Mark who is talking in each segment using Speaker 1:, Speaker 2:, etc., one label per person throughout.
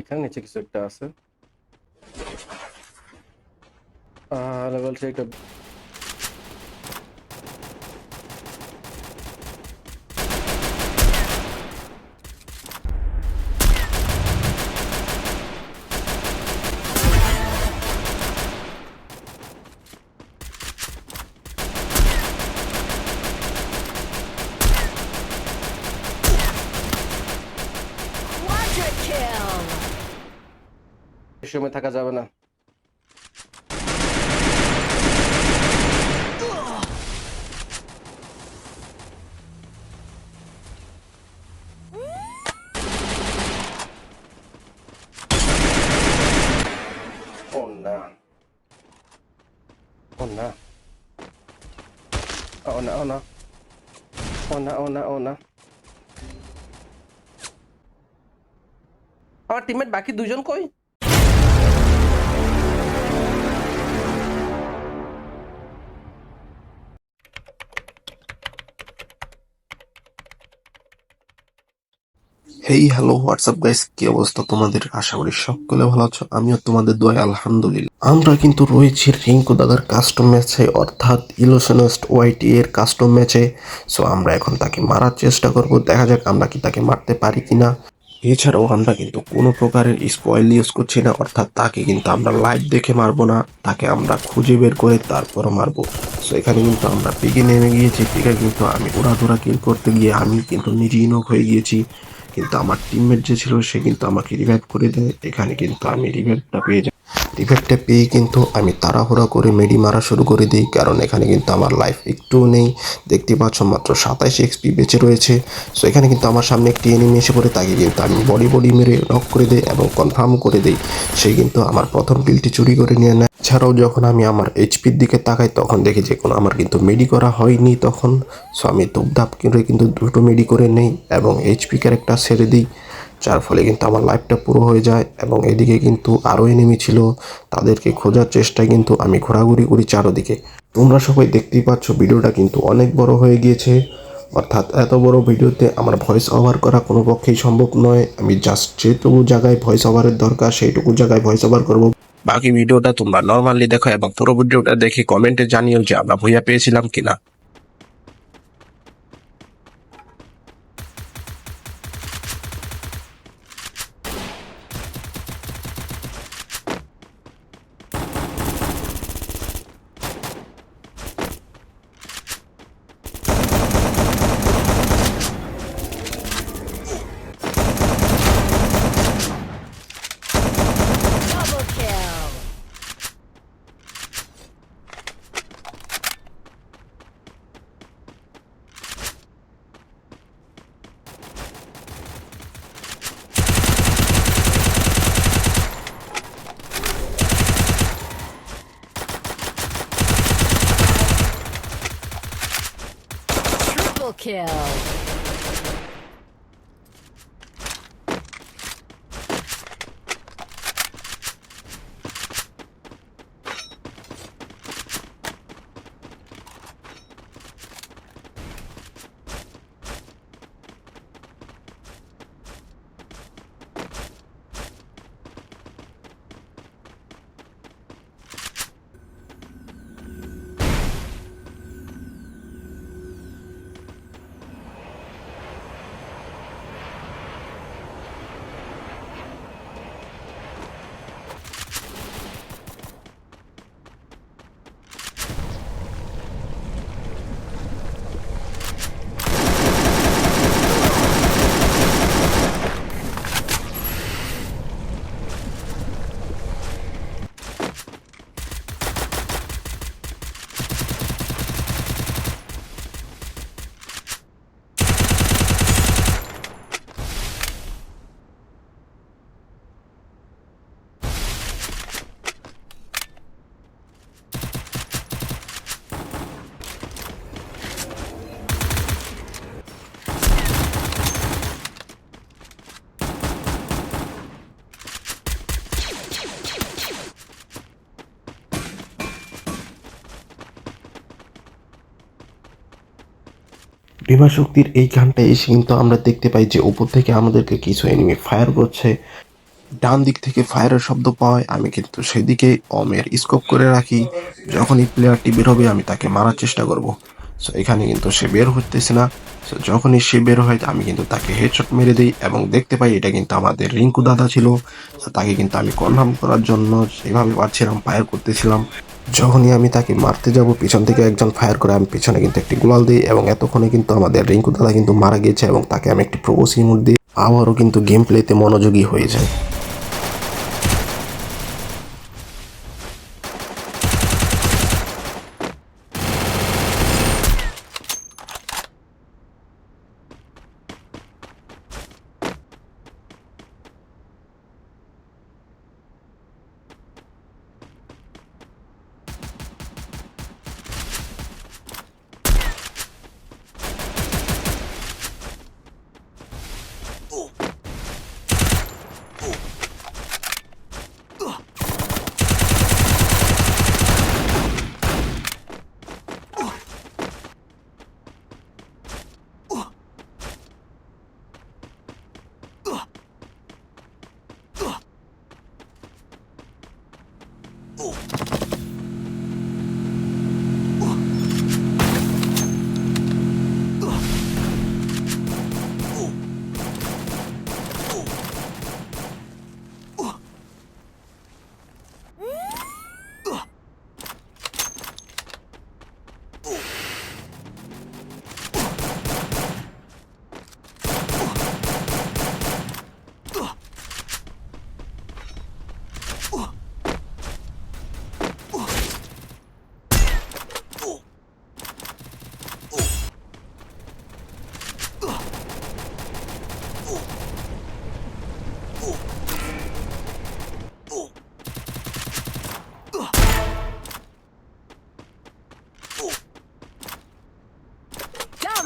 Speaker 1: এখানে নিচে কিছু একটা আছে। লেভেল থ্রি একটা সময় থাকা যাবে না। টিমেট বাকি দুজন কই?
Speaker 2: হেই হ্যালো হোয়াটসঅ্যাপ গাইস কি অবস্থা তোমাদের? আশা করি সকলে ভালো আছো। আমিও তোমাদের দোয়া আলহামদুলিল্লাহ। আমরা কিন্তু রয়েছি রিঙ্কু দাদার কাস্টম ম্যাচে অর্থাৎ ইলোশনেস্ট ওয়াইটি এর কাস্টম ম্যাচে সো আমরা এখন তাকে মারার চেষ্টা করব। দেখা যাক আমরা কি তাকে মারতে পারি কিনা। এছাড়াও আমরা কিন্তু কোনো প্রকারের স্পয়েল ইউজ করছি না, অর্থাৎ তাকে কিন্তু আমরা লাইভ দেখে মারবো না। তাকে আমরা খুঁজে বের করে তারপর মারবো। সো এখানে কিন্তু আমরা পিকে নেমে গিয়েছি। পিকে কিন্তু আমি উড়াধুরা কিল করতে গিয়ে আমি কিন্তু নিজেই নক হয়ে গিয়েছি। কিন্তু আমার টিমমেট যে ছিল, সে কিন্তু আমাকে রিভাইভ করে দেয়। এখানে কিন্তু আমি রিভাইভটা পেয়ে যাই রিভাইভটা পেয়ে কিন্তু আমি তাড়াহুড়া করে মেডি মারা শুরু করে দিই, কারণ এখানে কিন্তু আমার লাইফ একটুও নেই। দেখতে পাচ্ছ মাত্র সাতাইশ এক্সপি বেঁচে রয়েছে। সো এখানে কিন্তু আমার সামনে একটি এনিমি এসে পড়ে, তাকে কিন্তু আমি বডি বডি মেরে নক করে দিই এবং কনফার্ম করে দিই। সে কিন্তু আমার প্রথম কিলটি চুরি করে নিয়ে নেয়। এছাড়াও যখন আমি আমার এইচপির দিকে তাকাই, তখন দেখি যে কোনো আমার কিন্তু মেডি করা হয়নি তখন। সো আমি ধূপধাপ করে কিন্তু দুটো মেডি করে নেই এবং এইচপি ক্যারেক্টার ছেড়ে দিই। যার ফলে কিন্তু আমার লাইফটা পুরো হয়ে যায় এবং এদিকে কিন্তু আরও এনিমি ছিল, তাদেরকে খোঁজার চেষ্টায় কিন্তু আমি ঘোরাঘুরি করি চারোদিকে। তোমরা সবাই দেখতেই পাচ্ছ ভিডিওটা কিন্তু অনেক বড় হয়ে গিয়েছে। অর্থাৎ এত বড় ভিডিওতে আমার ভয়েস ওভার করা কোনো পক্ষেই সম্ভব নয়। আমি জাস্ট যেটুকু জায়গায় ভয়েস ওভারের দরকার, সেইটুকু জায়গায় ভয়েস ওভার করব। বাকি ভিডিওটা তোমরা নর্মালি দেখো এবং পুরো ভিডিওটা দেখে কমেন্টে জানিও যে আমরা ভুইয়া পেয়েছিলাম কিনা।
Speaker 3: Kill!
Speaker 2: বিমা শক্তির এই গানটা এসে কিন্তু আমরা দেখতে পাই যে উপর থেকে আমাদেরকে কিছু এনিমি ফায়ার করছে। ডান দিক থেকে ফায়ারের শব্দ পাওয়ায় আমি কিন্তু সেদিকে অমের স্কোপ করে রাখি। যখনই প্লেয়ারটি বের হবে, আমি তাকে মারার চেষ্টা করব। সো এখানে কিন্তু সে বের হতেছে না। সো যখনই সে বের হয়, আমি কিন্তু তাকে হেডশট মেরে দিই এবং দেখতে পাই এটা কিন্তু আমাদের রিঙ্কু দাদা ছিল। তাকে কিন্তু আমি কনফার্ম করার জন্য সেভাবে পারছিলাম ফায়ার করতেছিলাম। যখনই আমি তাকে মারতে যাব, পিছন থেকে একজন ফায়ার করে আমি পিছনে কিন্তু একটি গোলাল দিই এবং এতক্ষণে কিন্তু আমাদের রিঙ্কু দাদা কিন্তু মারা গিয়েছে এবং তাকে আমি একটি প্রোবোস ইমোট দিই আবারও কিন্তু গেম প্লেতে মনোযোগী হয়ে যায়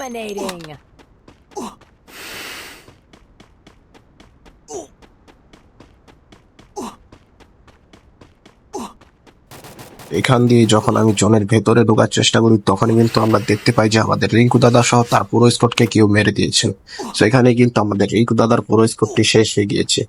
Speaker 3: Dominating.
Speaker 2: এখান দিয়ে যখন আমি জনের ভেতরে ঢোকার চেষ্টা করি, তখনই কিন্তু আমরা দেখতে পাই যে আমাদের রিঙ্কু দাদা সহ তার পুরো স্কটকে কেউ মেরে দিয়েছে সেখানে কিন্তু আমাদের রিঙ্কু দাদার পুরো স্কটটি শেষ হয়ে গিয়েছে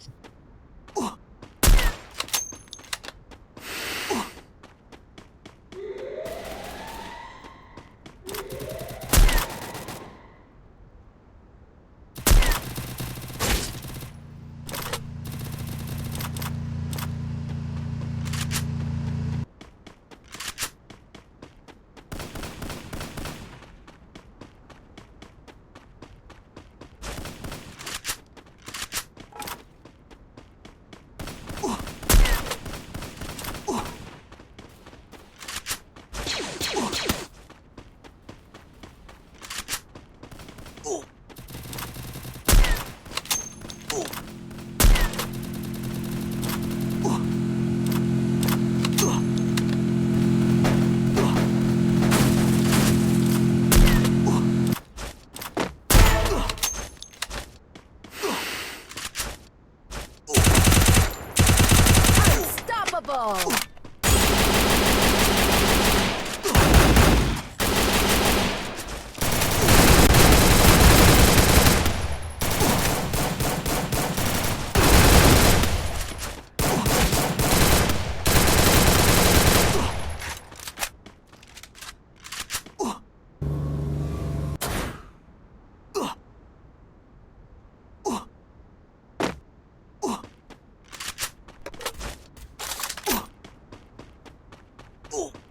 Speaker 3: Oh!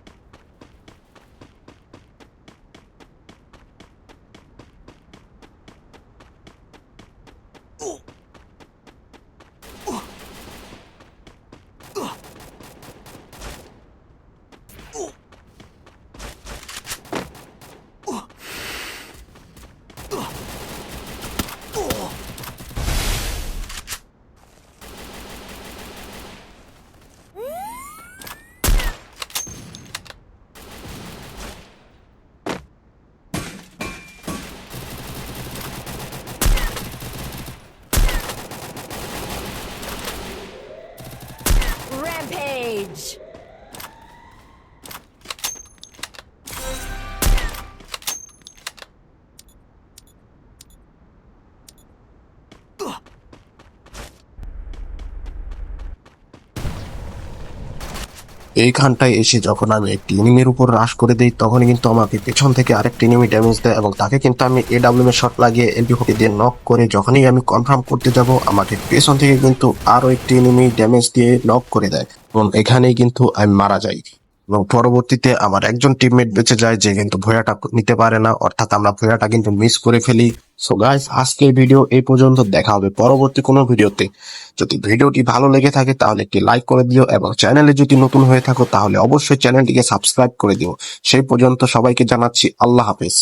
Speaker 3: Rage.
Speaker 2: এইখানটায় এসে যখন আমি একটি এনিমির উপর রাশ করে দিই তখনই কিন্তু আমাকে পেছন থেকে আরেকটি এনিমি ড্যামেজ দেয় এবং তাকে কিন্তু আমি এ ডাব্লিউ এর শট লাগিয়ে এলপি ফোর্টি দিয়ে নক করে যখনই আমি কনফার্ম করতে যাব, আমাকে পেছন থেকে কিন্তু আরও একটি এনিমি ড্যামেজ দিয়ে নক করে দেয় এবং এখানেই কিন্তু আমি মারা যাই। এবং পরবর্তীতে আমার একজন টিমমেট বেঁচে যায় যে কিন্তু ভয়াটা নিতে পারে না, অর্থাৎ আমরা ভয়াটা কিন্তু মিস করে ফেলি। সো গাইস আজকে ভিডিও এই পর্যন্ত, দেখা হবে পরবর্তী কোনো ভিডিওতে যদি ভিডিওটি ভালো লেগে থাকে, তাহলে একটি লাইক করে দিও এবং চ্যানেলে যদি নতুন হয়ে থাকো, তাহলে অবশ্যই চ্যানেলটিকে সাবস্ক্রাইব করে দিও। সেই পর্যন্ত সবাইকে জানাচ্ছি, আল্লাহ হাফেজ।